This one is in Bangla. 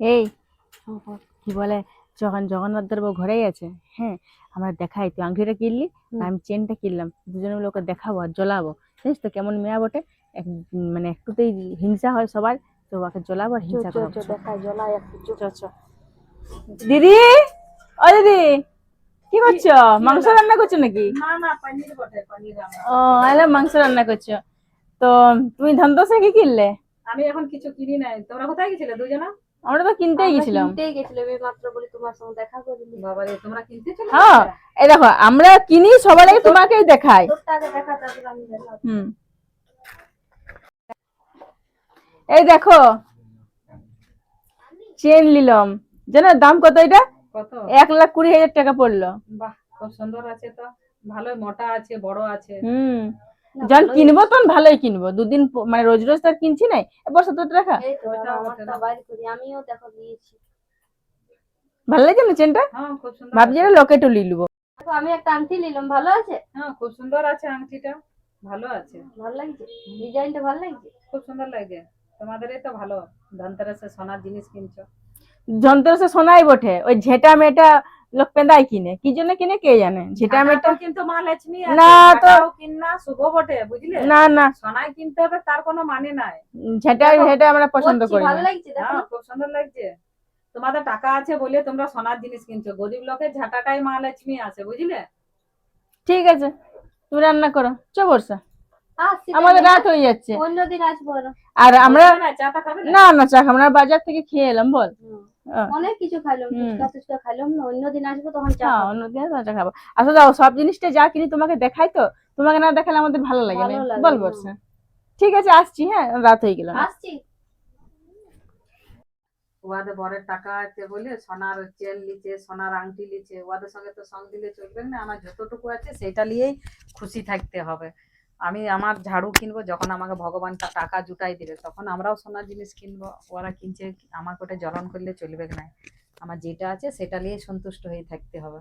এই কি বলে যখন জগন্নাথ দেব ঘরেই আছে হ্যাঁ আমরা দেখাই তুই আংটিটা কিনলি আমি চেনটা কিনলাম দুজনে মিলে ওকে দেখাবো আর জ্বলাবো জানিস তো কেমন মেয়া বটে মানে একটুতেই হিংসা হয় সবার তো ওকে জ্বলাবো আর হিংসা করাবো। দেখাই জ্বলাই একটু। দিদি ও দিদি কি করছ? মাংস রান্না করছ নাকি? ও আলে মাংস রান্না করছ তো তুমি ধনতোষে কি কিনলে? আমি এখন কিছু কিনি নাই তোমরা কোথায় গেছিলে দুজনা? আমরা তো কিনতেই গেছিলাম। কিনতেই গেছিলাম এই মাত্র বলি তোমার সঙ্গে দেখা করিনি বাবারে তোমরা কিনতে চলে হ্যাঁ এই দেখো আমরা কিনি সবার আগে তোমাকেই দেখাই। তোরটা আগে দেখা তারপর আমি দেখা হুম। এই দেখো চেন নিলাম। জানো দাম কত এটা? কত? এক লাখ কুড়ি হাজার টাকা পড়ল। বাহ খুব সুন্দর আছে তো। ভালোই মোটা আছে বড় আছে। হুম। যখন কিনবো তখন ভালোই কিনবো। দুদিন মানে রোজ রোজ তার কিনছি নাই। এবার টাকা তো ওইটা আমারটা বাইর করি আমিও দেখো দিয়েছি ভালো লাগে না চেনটা? হ্যাঁ খুব সুন্দর ভাবছি আছে। লকেটও দেখো আমি একটা আংটি নিলাম ভালো আছে? হ্যাঁ খুব সুন্দর আছে আংটিটা। ভালো আছে। ভালো লাগছে? ডিজাইনটা ভালো লাগছে? খুব সুন্দর লাগে। তোমাদেরই তো ভালো। ধনতেরাসে সোনার জিনিস কিনছো। যন্ত্রসে শোনাই বটে। ওই ঝেটা মেটা লোক পেঁদাই কিনে? কি জন্য কিনে কে জানে? ঝেটা মেটা ঢাকাও কিন্তু মা লক্ষ্মী না তো- কিনা শুভ বটে বুঝলে? না না। সোনায় কিনতে হবে তার কোনো মানে নাই। ঝেটা ঝেটা আমরা পছন্দ করি ভালো লাগছে দেখো। হ্যাঁ সুন্দর লাগছে। তোমাদের টাকা আছে বলে তোমরা সোনার জিনিস কিনছো। গরিব লোকের ঝাঁটাটাই মা লক্ষ্মী আছে বুঝলে? ঠিক আছে তুমি রান্না করো। চ বর্ষা। আমাদের রাত হয়ে যাচ্ছে। অন্যদিন আসব আর। আমরা না না না? না চা খাব না, আমরা বাজার থেকে খেয়ে এলাম বল। অনেক কিছু ফুচকা অন্যদিন আসব তখন চা অন্যদিন চা খাব। আসলে যাও সব জিনিসটা যা কিনি তোমাকে দেখাই তো। তোমাকে না দেখালে আমাদের ভালো লাগে না বল বর্ষা। ঠিক আছে আসছি হ্যাঁ রাত হয়ে গেল। আসছি। ওদের বরের টাকা আছে বলে সোনার চেন লিছে সোনার আংটি লিছে ওদের সঙ্গে তো সঙ্গ দিলে চলবে না। আমার যতটুকু আছে সেটা নিয়েই খুশি থাকতে হবে। আমি আমার ঝাড়ু কিনবো, যখন আমাকে ভগবান টাকা জুটাই দিবে, তখন আমরাও সোনার জিনিস কিনবো। ওরা কিনছে, আমাকে ওটা জ্বলন করলে চলবে না? আমার যেটা আছে সেটা নিয়ে সন্তুষ্ট হয়ে থাকতে হবে।